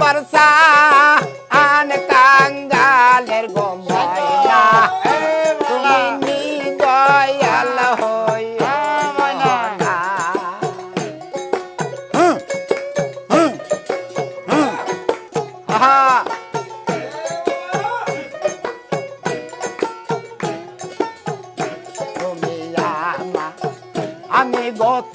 বর্ষা আন কাঙ্গালের গোমাইনা তুমি নি দয়াল হই আমি গত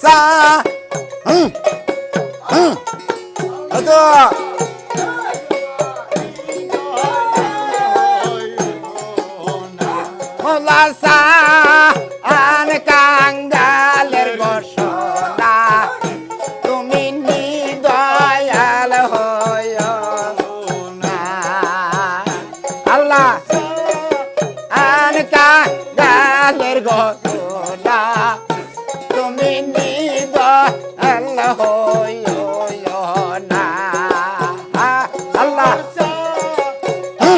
三嗯嗯儿子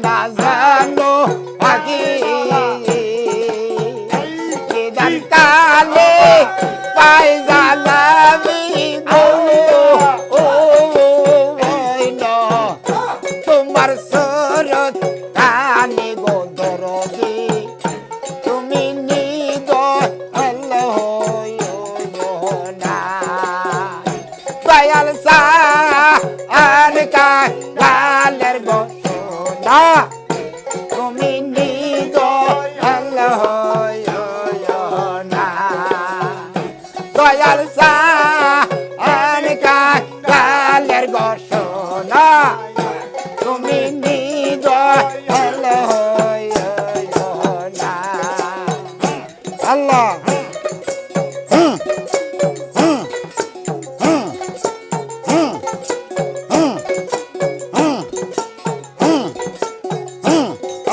না জানো আগে কালে পায়জা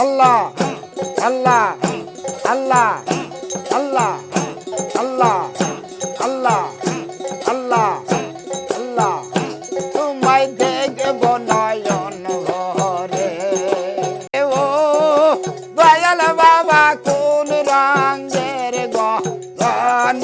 আল্লাহ আল্লাহ আল্লাহ আল্লাহ আল্লাহ আল্লাহ আল্লাহ আল্লাহ। তোমায় দেখব নয়ন ঘরে। ও দয়াল বাবা, কোন রঙের গন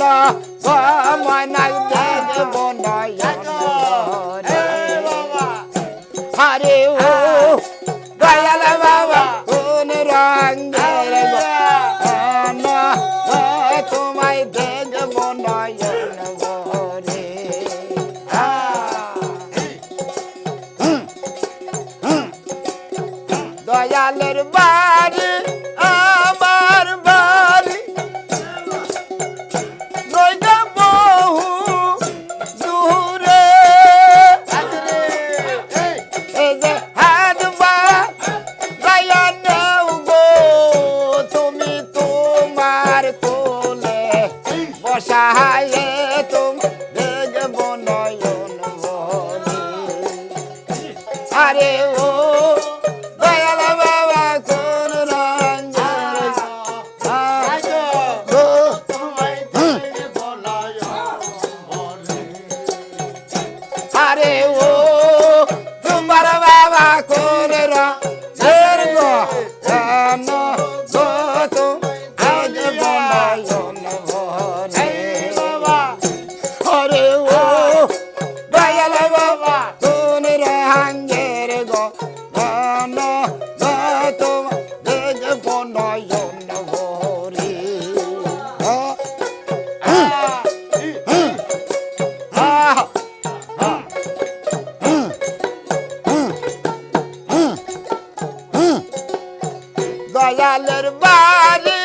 lalar vaadu হাঙ্গের গো ঘন তোমার কোন ভরি দয়ালের বাড়ি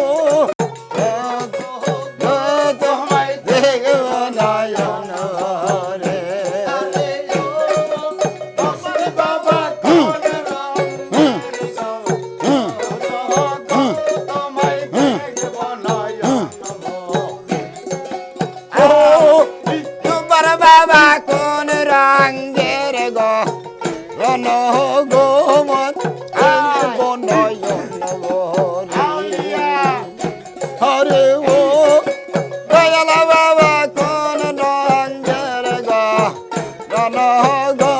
বাবা কোন রঙের গো? রণ গো মন আর কোন হরে ও, দয়ালা বাবা কোন রঙের গো? রণ গো